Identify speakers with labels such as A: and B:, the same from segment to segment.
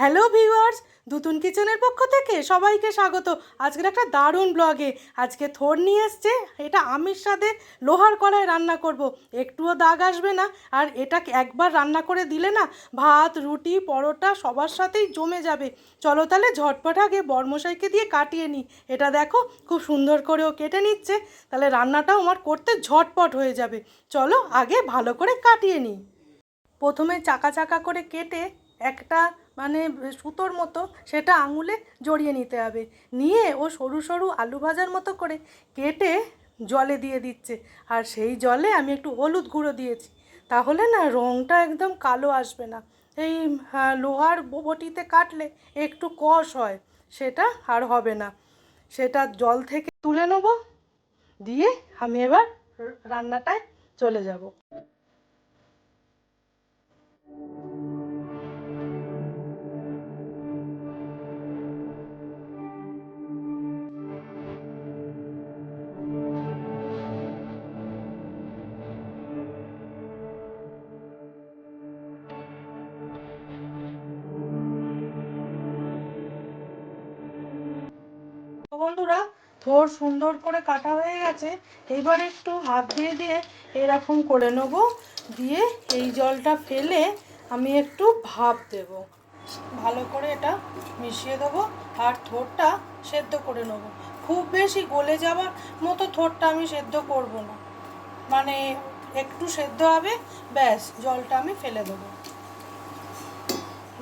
A: Hello viewers দুতুন কিচেনের পক্ষ থেকে সবাইকে স্বাগত। আজকের একটা দারুণ ব্লগে আজকে থোর নিয়ে এসছে, এটা আমির সাথে লোহার কড়ায় রান্না করব। একটুও দাগ আসবে না, আর এটা একবার রান্না করে দিলে না, ভাত, রুটি, পরোটা সবার সাথেই জমে যাবে। চলো তাহলে ঝটপট আগে বর্মশাইকে দিয়ে কাটিয়ে নিই। এটা দেখো, খুব সুন্দর করেও কেটে নিচ্ছে। তাহলে রান্নাটাও আমার করতে ঝটপট হয়ে যাবে। চলো আগে ভালো করে কাটিয়ে নিই। প্রথমে চাকা চাকা করে কেটে একটা মানে সুতোর মতো সেটা আঙুলে জড়িয়ে নিতে হবে। নিয়ে ও সরু সরু আলু ভাজার মতো করে কেটে জলে দিয়ে দিচ্ছে। আর সেই জলে আমি একটু হলুদ গুঁড়ো দিয়েছি। তাহলে না রঙটা একদম কালো আসবে না। এই হ্যাঁ, লোহার বটিতে কাটলে একটু কষ হয় সেটা আর হবে না। সেটা জল থেকে তুলে নেব দিয়ে আমি এবার রান্নাটায় চলে যাব। থোর সুন্দর করে কাটা হয়ে গেছে, এবার একটু হাত দিয়ে দিয়ে এরকম করে নেব, দিয়ে এই জলটা ফেলে আমি একটু ভাপ দেব। ভালো করে এটা মিশিয়ে দেবো আর থোরটা সেদ্ধ করে নেব। খুব বেশি গলে যাওয়ার মতো থোরটা আমি সেদ্ধ করব না। মানে একটু সেদ্ধ হবে, ব্যাস, জলটা আমি ফেলে দেবো।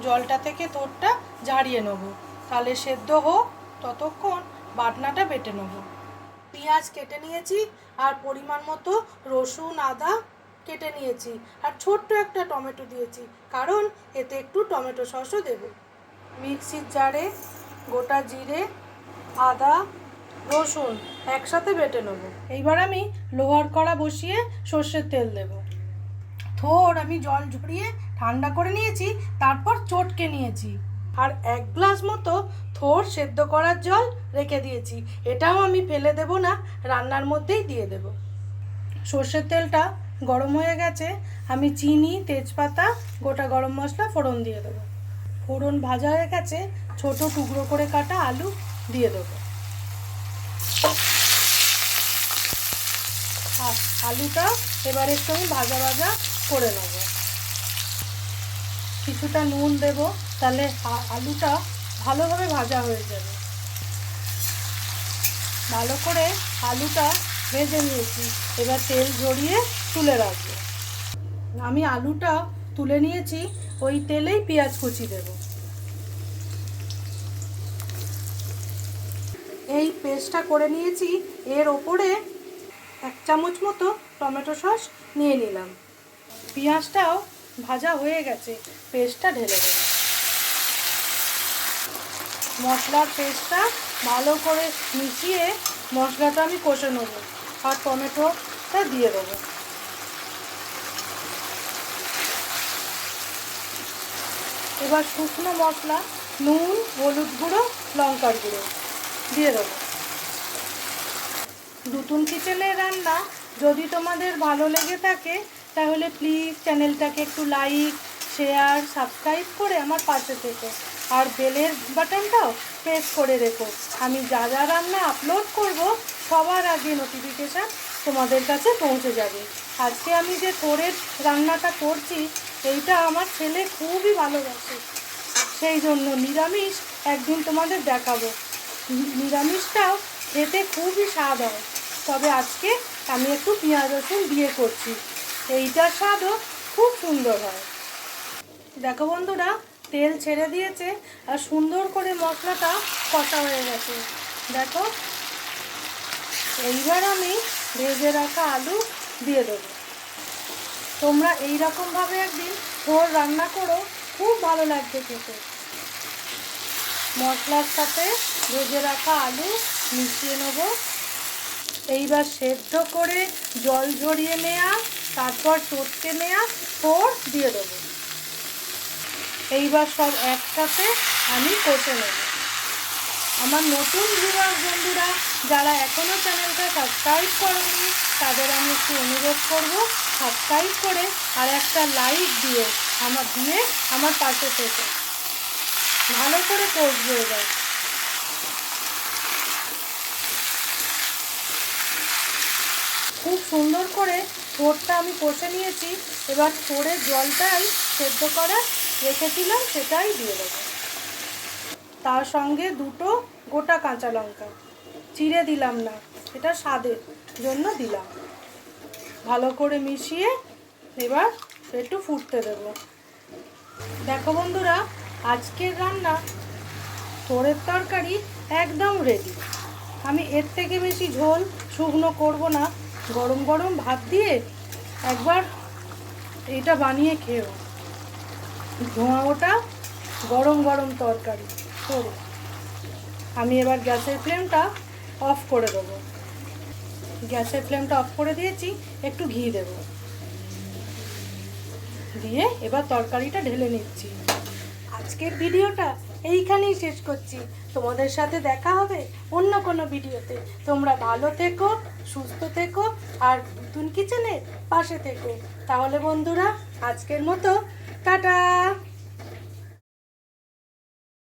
A: জলটা থেকে তোরটা ঝাড়িয়ে নেব। তাহলে সেদ্ধ হোক ততক্ষণ বাটনাটা বেটে নেব। পেঁয়াজ কেটে নিয়েছি আর পরিমাণ মতো রসুন, আদা কেটে নিয়েছি আর ছোট্ট একটা টমেটো দিয়েছি, কারণ এতে একটু টমেটো সসও দেব। মিক্সির জারে গোটা জিরে, আদা, রসুন একসাথে বেটে নেব। এইবার আমি লোহার কড়া বসিয়ে সর্ষের তেল দেবো। থোর, আমি জল ঝরিয়ে ঠান্ডা করে নিয়েছি, তারপর চটকে নিয়েছি। আর এক গ্লাস মতো থোর সেদ্ধ করার জল রেখে দিয়েছি। এটাও আমি ফেলে দেব না, রান্নার মধ্যেই দিয়ে দেব। সর্ষের তেলটা গরম হয়ে গেছে, আমি চিনি, তেজপাতা, গোটা গরম মশলা, ফোড়ন দিয়ে দেবো। ফোড়ন ভাজা হয়ে গেছে, ছোট টুকরো করে কাটা আলু দিয়ে দেবো। আলুটা এবার একটু আমি ভাজা ভাজা করে নেব। কিছুটা নুন দেব। তাহলে আলুটা ভালোভাবে ভাজা হয়ে যাবে। ভালো করে আলুটা ভেজে নিয়েছি। এবার তেল ঝরিয়ে তুলে রাখব। আমি আলুটা তুলে নিয়েছি, ওই তেলেই পেঁয়াজ কুচি দেব। এই পেস্টটা করে নিয়েছি, এর ওপরে এক চামচ মতো টমেটো সস নিয়ে নিলাম। পেঁয়াজটাও ভাজা হয়ে গেছে, পেস্টটা ঢেলে দেবো। মশলার পেস্টটা ভালো করে মিশিয়ে মশলাটা আমি কষে নেব আর টমেটোটা দিয়ে দেবো। এবার শুকনো মশলা, নুন, হলুদ গুঁড়ো, লঙ্কার গুঁড়ো দিয়ে দেবো। নতুন কিচেনের রান্না যদি তোমাদের ভালো লেগে থাকে, তাহলে প্লিজ চ্যানেলটাকে একটু লাইক শেয়ার সাবস্ক্রাইব করে আমার পাশে থেকো। আর বেলের বাটনটাও প্রেস করে রেখো। আমি যা যা রান্না আপলোড করব, সবার আগে নোটিফিকেশান তোমাদের কাছে পৌঁছে যাবে। আজকে আমি যে তোরের রান্নাটা করছি, এইটা আমার ছেলে খুবই ভালোবাসে। সেই জন্য নিরামিষ একদিন তোমাদের দেখাবো। নিরামিষটাও খেতে খুবই স্বাদ হয়। তবে আজকে আমি একটু পেঁয়াজ রসুন দিয়ে করছি। এইটার স্বাদও খুব সুন্দর হয়। দেখো বন্ধুরা, তেল ছেড়ে দিয়েছে আর সুন্দর করে মশলাটা কষা হয়ে গেছে। দেখো, এইবার আমি ভেজে রাখা আলু দিয়ে দেবো। তোমরা এই রকমভাবে একদিন ভোর রান্না করো, খুব ভালো লাগবে খেতে। মশলার সাথে ভেজে রাখা আলু মিশিয়ে নেব। এইবার সেদ্ধ করে জল ঝরিয়ে নেওয়া তারপর চটকে নেওয়া ফোর দিয়ে দেবো। এইবার সব একসাথে আমি কষে নেব। আমার নতুন ভিউয়ার বন্ধুরা, যারা এখনও চ্যানেলটা সাবস্ক্রাইব করেনি, তাদের আমি একটু অনুরোধ করব সাবস্ক্রাইব করে আর একটা লাইক দিয়ে আমার দিয়ে আমার পাশে থেকে। ভালো করে কষবো এবার। খুব সুন্দর করে থোরটা আমি কষে নিয়েছি। এবার থোরের জলটাই সেদ্ধ করা রেখেছিলাম সেটাই দিয়ে দেবো। তার সঙ্গে দুটো গোটা কাঁচা লঙ্কা। চিড়ে দিলাম না, এটা স্বাদের জন্য দিলাম। ভালো করে মিশিয়ে এবার একটু ফুটতে দেব। দেখো বন্ধুরা, আজকের রান্না তোরের তরকারি একদম রেডি আমি এর থেকে বেশি ঝোল শুকনো করব না, গরম গরম ভাত দিয়ে একবার এটা বানিয়ে খেও ধোঁয়া ওটা গরম গরম তরকারি। করে আমি এবার গ্যাসের ফ্লেমটা অফ করে দেবো। গ্যাসের ফ্লেমটা অফ করে দিয়েছি, একটু ঘি দেব। দিয়ে এবার তরকারিটা ঢেলে নিচ্ছি। আজকের ভিডিওটা এইখানেই শেষ করছি। তোমাদের সাথে দেখা হবে অন্য কোনো ভিডিওতে। তোমরা ভালো থেকো, সুস্থ থেকো, আর নতুন কিচেনের পাশে থেকো। তাহলে বন্ধুরা, আজকের মতো টাটা।